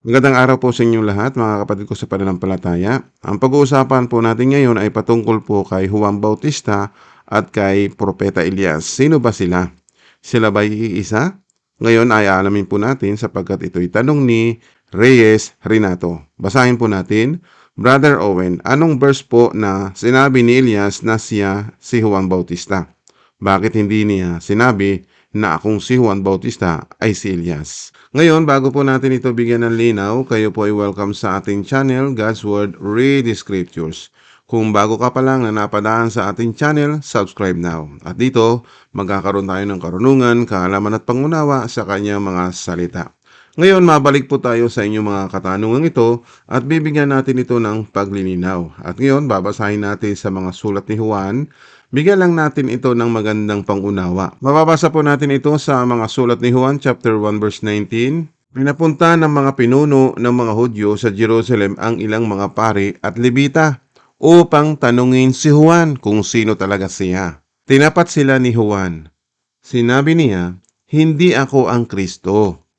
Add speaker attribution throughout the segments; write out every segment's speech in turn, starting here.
Speaker 1: Magandang araw po sa inyong lahat, mga kapatid ko sa pananampalataya. Ang pag-uusapan po natin ngayon ay patungkol po kay Juan Bautista at kay Propeta Elias. Sino ba sila? Sila ba iisa? Ngayon ay aalamin po natin sapagkat ito'y tanong ni Reyes Renato. Basahin po natin. Brother Owen, anong verse po na sinabi ni Elias na siya si Juan Bautista? Bakit hindi niya sinabi na akong si Juan Bautista ay si Elias? Ngayon, bago po natin ito bigyan ng linaw, kayo po ay welcome sa ating channel, God's Word Read the Scriptures. Kung bago ka pa lang na napadaan sa ating channel, subscribe now. At dito, magkakaroon tayo ng karunungan, kaalaman at pangunawa sa kanyang mga salita. Ngayon, mabalik po tayo sa inyong mga katanungan ito at bibigyan natin ito ng paglilinaw. At ngayon, babasahin natin sa mga sulat ni Juan Bigyan lang natin ito ng magandang pangunawa. Mababasa po natin ito sa mga sulat ni Juan chapter 1 verse 19. Pinapunta ng mga pinuno ng mga Hudyo sa Jerusalem ang ilang mga pari at Levita upang tanungin si Juan kung sino talaga siya. Tinapat sila ni Juan. Sinabi niya, hindi ako ang Kristo.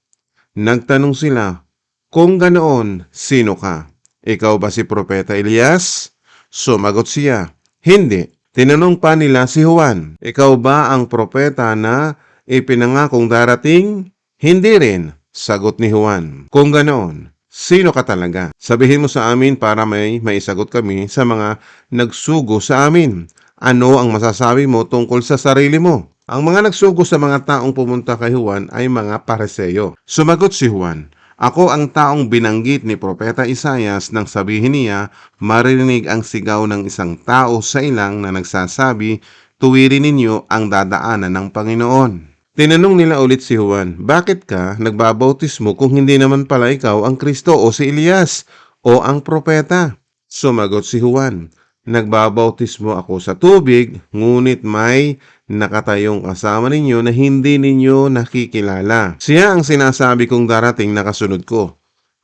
Speaker 1: Nagtanong sila, kung ganoon, sino ka? Ikaw ba si Propeta Elias? Sumagot siya, hindi. Tinanong pa nila si Juan, Ikaw ba ang propeta na ipinangakong darating? Hindi rin, sagot ni Juan. Kung ganoon, sino ka talaga? Sabihin mo sa amin para may maisagot kami sa mga nagsugo sa amin. Ano ang masasabi mo tungkol sa sarili mo? Ang mga nagsugo sa mga taong pumunta kay Juan ay mga pareseyo. Sumagot si Juan, ako ang taong binanggit ni Propeta Isayas nang sabihin niya, marinig ang sigaw ng isang tao sa ilang na nagsasabi, tuwirin ninyo ang dadaanan ng Panginoon. Tinanong nila ulit si Juan, bakit ka nagbabautismo kung hindi naman pala ikaw ang Kristo o si Elias o ang propeta? Sumagot si Juan, nagbabautismo ako sa tubig, ngunit may nakatayong kasama ninyo na hindi ninyo nakikilala. Siya ang sinasabi kong darating na kasunod ko.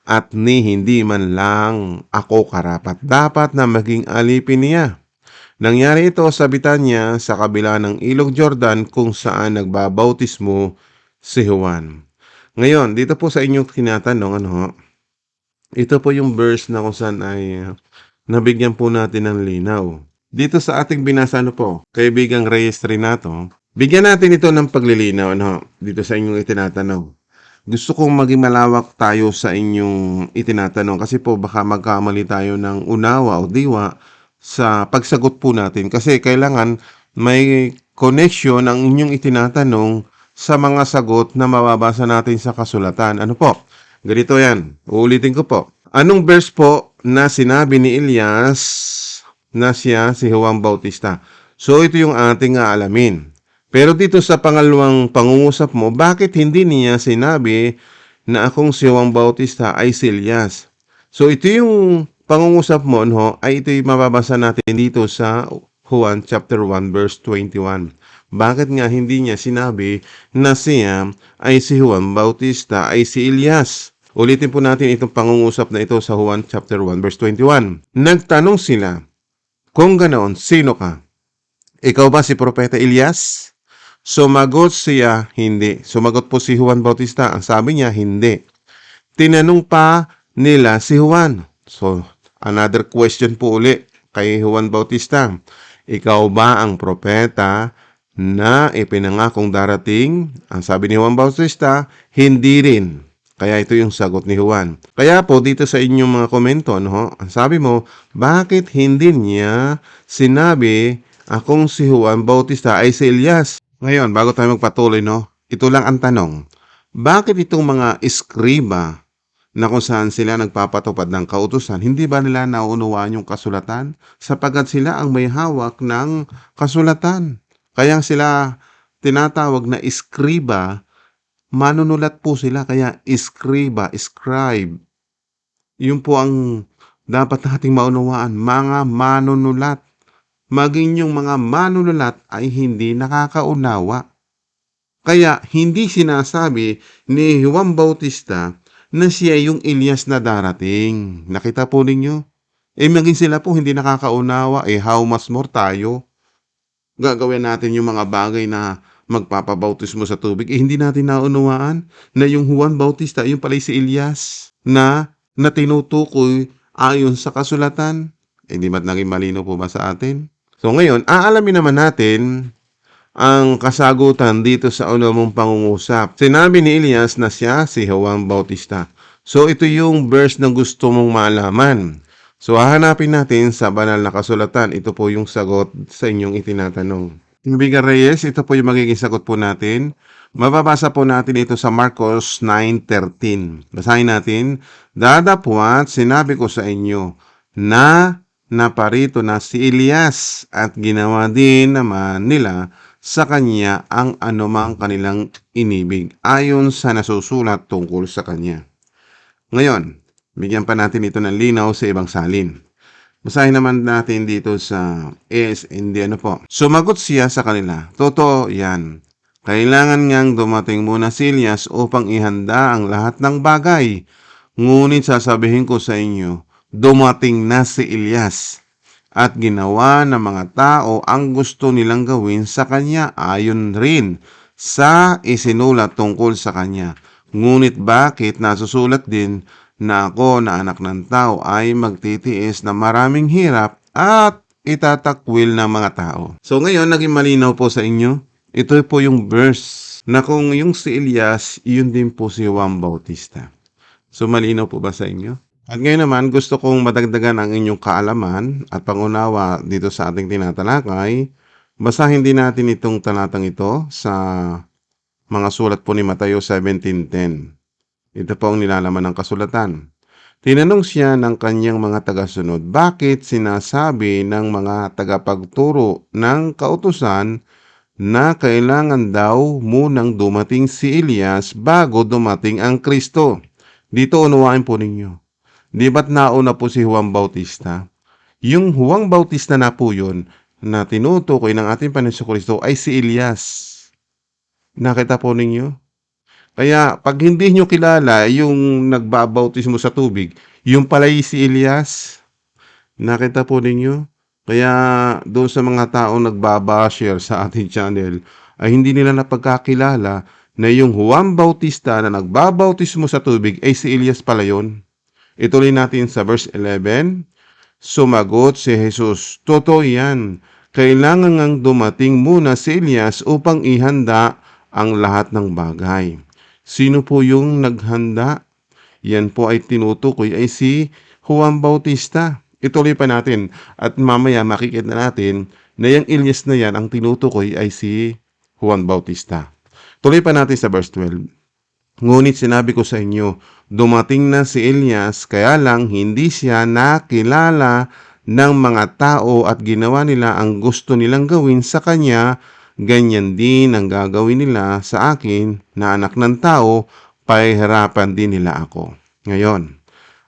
Speaker 1: At ni hindi man lang ako karapat dapat na maging alipin niya. Nangyari ito sa Bitanya sa kabila ng ilog Jordan kung saan nagbabautismo si Juan. Ngayon, dito po sa inyong tinatanong, ano, ito po yung verse na kung saan ay uh, nabigyan po natin ng linaw. Dito sa ating binasa ano po, kaibigang Reyes Renato, bigyan natin ito ng paglilinaw ano, dito sa inyong itinatanong. Gusto kong maging malawak tayo sa inyong itinatanong kasi po baka magkamali tayo ng unawa o diwa sa pagsagot po natin kasi kailangan may connection ang inyong itinatanong sa mga sagot na mababasa natin sa kasulatan. Ano po? Ganito yan. Uulitin ko po. Anong verse po na sinabi ni Elias na siya si Juan Bautista. So ito yung ating aalamin. Pero dito sa pangalawang pangungusap mo, bakit hindi niya sinabi na akong si Juan Bautista ay si Elias? So ito yung pangungusap mo, no, ay ito yung mababasa natin dito sa Juan chapter 1 verse 21. Bakit nga hindi niya sinabi na siya ay si Juan Bautista ay si Elias? Ulitin po natin itong pangungusap na ito sa Juan chapter 1 verse 21. Nagtanong sila, kung ganoon, sino ka? Ikaw ba si Propeta Elias? Sumagot siya, hindi. Sumagot po si Juan Bautista. Ang sabi niya, hindi. Tinanong pa nila si Juan. So, another question po uli kay Juan Bautista. Ikaw ba ang propeta na ipinangakong darating? Ang sabi ni Juan Bautista, hindi rin. Kaya ito yung sagot ni Juan. Kaya po dito sa inyong mga komento, no, ang sabi mo, bakit hindi niya sinabi akong si Juan Bautista ay si Elias? Ngayon, bago tayo magpatuloy, no, ito lang ang tanong. Bakit itong mga iskriba na kung saan sila nagpapatupad ng kautusan, hindi ba nila nauunawaan yung kasulatan? Sapagat sila ang may hawak ng kasulatan. Kaya sila tinatawag na iskriba manunulat po sila kaya iskriba, scribe. Yun po ang dapat nating maunawaan, mga manunulat. Maging yung mga manunulat ay hindi nakakaunawa. Kaya hindi sinasabi ni Juan Bautista na siya yung Elias na darating. Nakita po ninyo? Eh maging sila po hindi nakakaunawa, eh how much more tayo? Gagawin natin yung mga bagay na magpapabautismo sa tubig, eh hindi natin naunawaan na yung Juan Bautista, yung pala si Elias. na na tinutukoy ayon sa kasulatan? Eh di ba't naging malino po ba sa atin? So ngayon, aalamin naman natin ang kasagutan dito sa una mong pangungusap. Sinabi ni Elias na siya si Juan Bautista. So ito yung verse na gusto mong malaman. So hahanapin natin sa banal na kasulatan. Ito po yung sagot sa inyong itinatanong. Ibigan Reyes, ito po yung magiging sagot po natin. Mababasa po natin ito sa Marcos 9.13. Basahin natin. Dadapwat, sinabi ko sa inyo na naparito na si Elias at ginawa din naman nila sa kanya ang anumang kanilang inibig ayon sa nasusulat tungkol sa kanya. Ngayon, bigyan pa natin ito ng linaw sa ibang salin. Basahin naman natin dito sa ASND ano po. Sumagot siya sa kanila, Totoo yan. Kailangan ngang dumating muna si Elias upang ihanda ang lahat ng bagay. Ngunit sasabihin ko sa inyo, dumating na si Elias at ginawa ng mga tao ang gusto nilang gawin sa kanya ayon rin sa isinulat tungkol sa kanya. Ngunit bakit nasusulat din na ako na anak ng tao ay magtitiis na maraming hirap at itatakwil ng mga tao. So ngayon, naging malinaw po sa inyo. Ito po yung verse na kung yung si Elias, yun din po si Juan Bautista. So malinaw po ba sa inyo? At ngayon naman, gusto kong madagdagan ang inyong kaalaman at pangunawa dito sa ating tinatalakay. Basahin din natin itong talatang ito sa mga sulat po ni Mateo 17.10. Ito po ang nilalaman ng kasulatan. Tinanong siya ng kanyang mga tagasunod, bakit sinasabi ng mga tagapagturo ng kautusan na kailangan daw munang dumating si Elias bago dumating ang Kristo? Dito unawain po ninyo. Di ba't nauna po si Juan Bautista? Yung Juan Bautista na po yun na tinutukoy ng ating Panginoon Kristo ay si Elias. Nakita po ninyo? Kaya pag hindi nyo kilala yung nagbabautismo sa tubig, yung pala si Elias, nakita po ninyo? Kaya doon sa mga taong nagbabashare sa ating channel, ay hindi nila napagkakilala na yung Juan Bautista na nagbabautismo sa tubig ay si Elias pala yun. Ituloy natin sa verse 11. Sumagot si Jesus, Totoo yan. Kailangan ngang dumating muna si Elias upang ihanda ang lahat ng bagay. Sino po yung naghanda? Yan po ay tinutukoy ay si Juan Bautista. Ituloy pa natin at mamaya makikita natin na yung Elias na yan ang tinutukoy ay si Juan Bautista. Tuloy pa natin sa verse 12. Ngunit sinabi ko sa inyo, dumating na si Elias, kaya lang hindi siya nakilala ng mga tao at ginawa nila ang gusto nilang gawin sa kanya, ganyan din ang gagawin nila sa akin na anak ng tao, pahirapan din nila ako. Ngayon,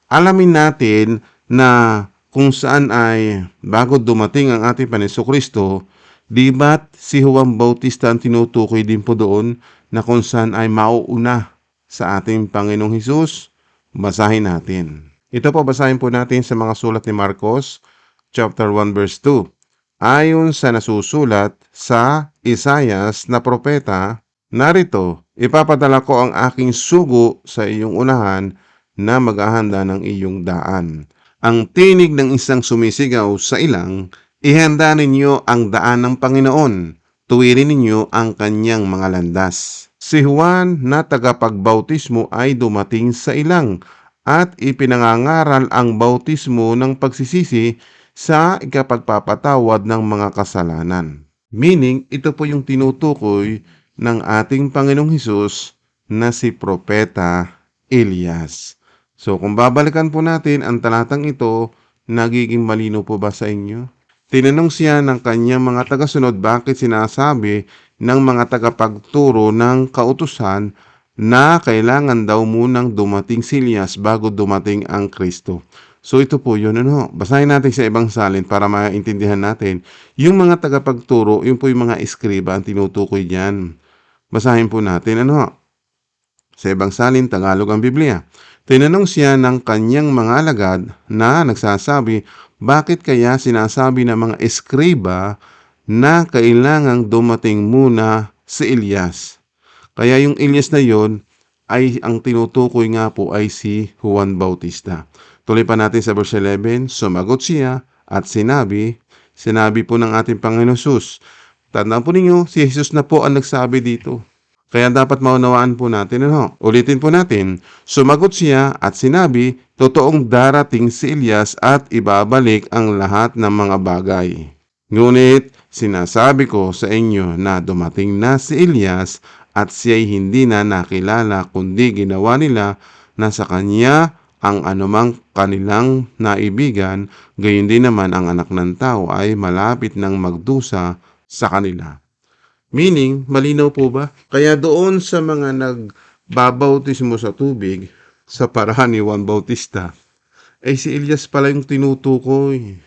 Speaker 1: alamin natin na kung saan ay bago dumating ang ating Paniso Kristo, di ba't si Juan Bautista ang tinutukoy din po doon na kung saan ay mauuna sa ating Panginoong Hesus, basahin natin. Ito po basahin po natin sa mga sulat ni Marcos, chapter 1 verse 2. Ayon sa nasusulat sa Isayas na propeta, narito, ipapadala ko ang aking sugo sa iyong unahan na maghahanda ng iyong daan. Ang tinig ng isang sumisigaw sa ilang, ihanda ninyo ang daan ng Panginoon, tuwirin ninyo ang kanyang mga landas. Si Juan na tagapagbautismo ay dumating sa ilang at ipinangangaral ang bautismo ng pagsisisi sa ikapagpapatawad ng mga kasalanan. Meaning, ito po yung tinutukoy ng ating Panginoong Hesus na si Propeta Elias. So, kung babalikan po natin ang talatang ito, nagiging malino po ba sa inyo? Tinanong siya ng kanyang mga tagasunod bakit sinasabi ng mga tagapagturo ng kautusan na kailangan daw munang dumating si Elias bago dumating ang Kristo. So ito po yun. Ano? Basahin natin sa ibang salin para maintindihan natin. Yung mga tagapagturo, yun po yung mga eskriba ang tinutukoy diyan. Basahin po natin. Ano? Sa ibang salin, Tagalog ang Biblia. Tinanong siya ng kanyang mga alagad na nagsasabi, bakit kaya sinasabi ng mga eskriba na kailangang dumating muna si Elias? Kaya yung Elias na yon ay ang tinutukoy nga po ay si Juan Bautista. Tuloy pa natin sa verse 11, sumagot siya at sinabi, sinabi po ng ating Panginoon Jesus, tandaan po ninyo, si Jesus na po ang nagsabi dito. Kaya dapat maunawaan po natin, ano? Ulitin po natin, sumagot siya at sinabi, totoong darating si Elias at ibabalik ang lahat ng mga bagay. Ngunit sinasabi ko sa inyo na dumating na si Elias at siya'y hindi na nakilala kundi ginawa nila na sa kanya ang anumang kanilang naibigan, gayon din naman ang anak ng tao ay malapit ng magdusa sa kanila. Meaning, malinaw po ba? Kaya doon sa mga nagbabautismo sa tubig, sa parahan ni Juan Bautista, ay si Elias pala yung tinutukoy.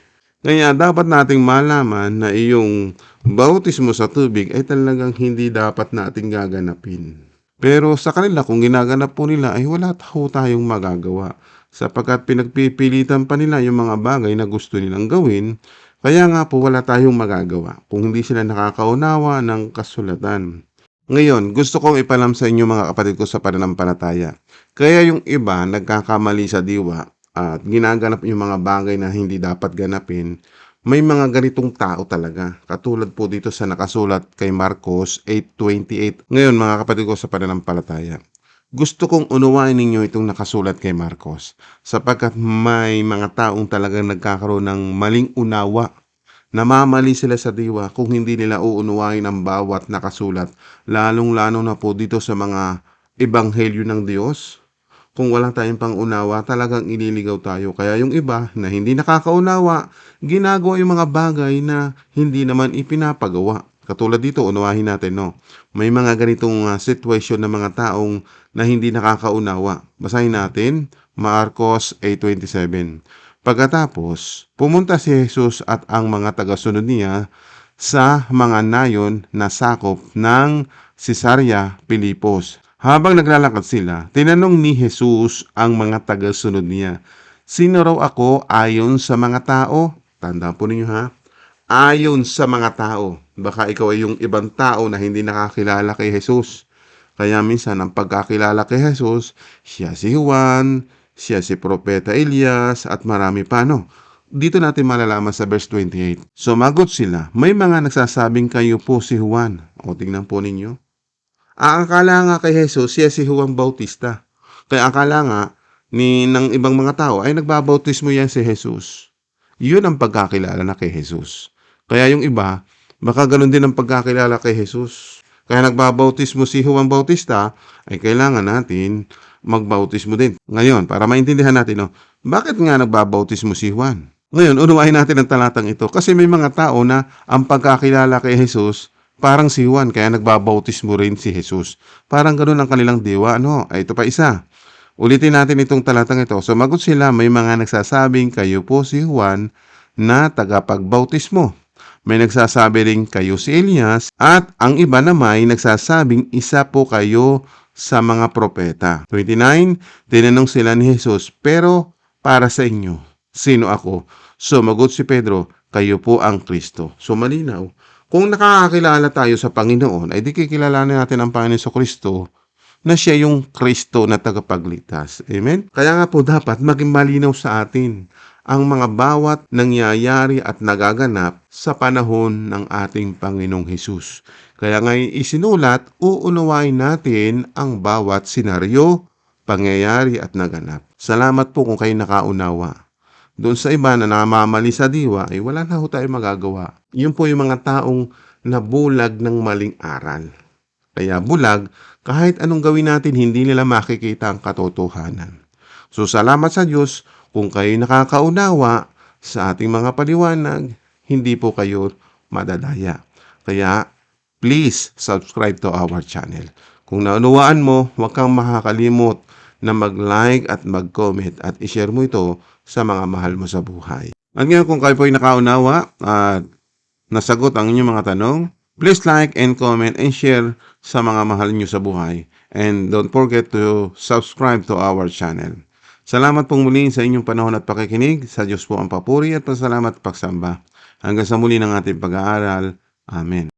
Speaker 1: Kaya dapat nating malaman na iyong bautismo sa tubig ay talagang hindi dapat nating gaganapin. Pero sa kanila, kung ginaganap po nila, ay wala ho tayong magagawa. Sapagkat pinagpipilitan pa nila yung mga bagay na gusto nilang gawin, kaya nga po wala tayong magagawa kung hindi sila nakakaunawa ng kasulatan. Ngayon, gusto kong ipalam sa inyo mga kapatid ko sa pananampalataya. Kaya yung iba nagkakamali sa diwa at ginaganap yung mga bagay na hindi dapat ganapin, may mga ganitong tao talaga. Katulad po dito sa nakasulat kay Marcos 8.28. Ngayon mga kapatid ko sa pananampalataya, gusto kong unawain ninyo itong nakasulat kay Marcos sapagkat may mga taong talagang nagkakaroon ng maling unawa. Namamali sila sa diwa kung hindi nila uunawain ang bawat nakasulat, lalong-lalo na po dito sa mga ebanghelyo ng Diyos. Kung wala tayong pangunawa, talagang ililigaw tayo. Kaya yung iba na hindi nakakaunawa, ginagawa yung mga bagay na hindi naman ipinapagawa. Katulad dito, unawahin natin, no? May mga ganitong uh, situation ng mga taong na hindi nakakaunawa. Basahin natin, Marcos 8.27. Pagkatapos, pumunta si Jesus at ang mga tagasunod niya sa mga nayon na sakop ng Cesarea Pilipos. Habang naglalakad sila, tinanong ni Jesus ang mga tagasunod niya, Sino raw ako ayon sa mga tao? Tandaan po ninyo ha. Ayon sa mga tao. Baka ikaw ay yung ibang tao na hindi nakakilala kay Jesus. Kaya minsan ang pagkakilala kay Jesus, siya si Juan, siya si Propeta Elias, at marami pa no. Dito natin malalaman sa verse 28. Sumagot sila, may mga nagsasabing kayo po si Juan. O tingnan po ninyo. Ang akala nga kay Jesus, siya si Juan Bautista. Kaya akala nga ni ng ibang mga tao ay nagbabautismo yan si Jesus. Yun ang pagkakilala na kay Jesus. Kaya yung iba, baka ganun din ang pagkakilala kay Jesus. Kaya nagbabautismo si Juan Bautista, ay kailangan natin magbautismo din. Ngayon, para maintindihan natin, no, bakit nga nagbabautismo si Juan? Ngayon, unawain natin ang talatang ito. Kasi may mga tao na ang pagkakilala kay Jesus, parang si Juan, kaya nagbabautismo rin si Jesus. Parang ganun ang kanilang diwa. Ano? Ay, ito pa isa. Ulitin natin itong talatang ito. Sumagot sila, may mga nagsasabing kayo po si Juan na tagapagbautismo. May nagsasabi rin kayo si Elias at ang iba naman ay nagsasabing isa po kayo sa mga propeta. 29, tinanong sila ni Jesus, pero para sa inyo, sino ako? Sumagot si Pedro, kayo po ang Kristo. So malinaw, kung nakakakilala tayo sa Panginoon, ay di kikilalanin natin ang Panginoon sa Kristo na siya yung Kristo na tagapagligtas. Amen? Kaya nga po dapat maging malinaw sa atin ang mga bawat nangyayari at nagaganap sa panahon ng ating Panginoong Hesus. Kaya nga isinulat, uunawain natin ang bawat senaryo, pangyayari at naganap. Salamat po kung kayo nakaunawa. Doon sa iba na namamali sa diwa, ay wala na ho tayo magagawa. Yun po yung mga taong nabulag ng maling aral. Kaya bulag, kahit anong gawin natin, hindi nila makikita ang katotohanan. So salamat sa Diyos kung kayo nakakaunawa sa ating mga paliwanag, hindi po kayo madadaya. Kaya please subscribe to our channel. Kung naunawaan mo, huwag kang makakalimot na mag-like at mag-comment at i-share mo ito sa mga mahal mo sa buhay. At ngayon kung kayo po ay nakaunawa at nasagot ang inyong mga tanong, please like and comment and share sa mga mahal nyo sa buhay. And don't forget to subscribe to our channel. Salamat pong muli sa inyong panahon at pakikinig. Sa Diyos po ang papuri at pasalamat at pagsamba. Hanggang sa muli ng ating pag-aaral. Amen.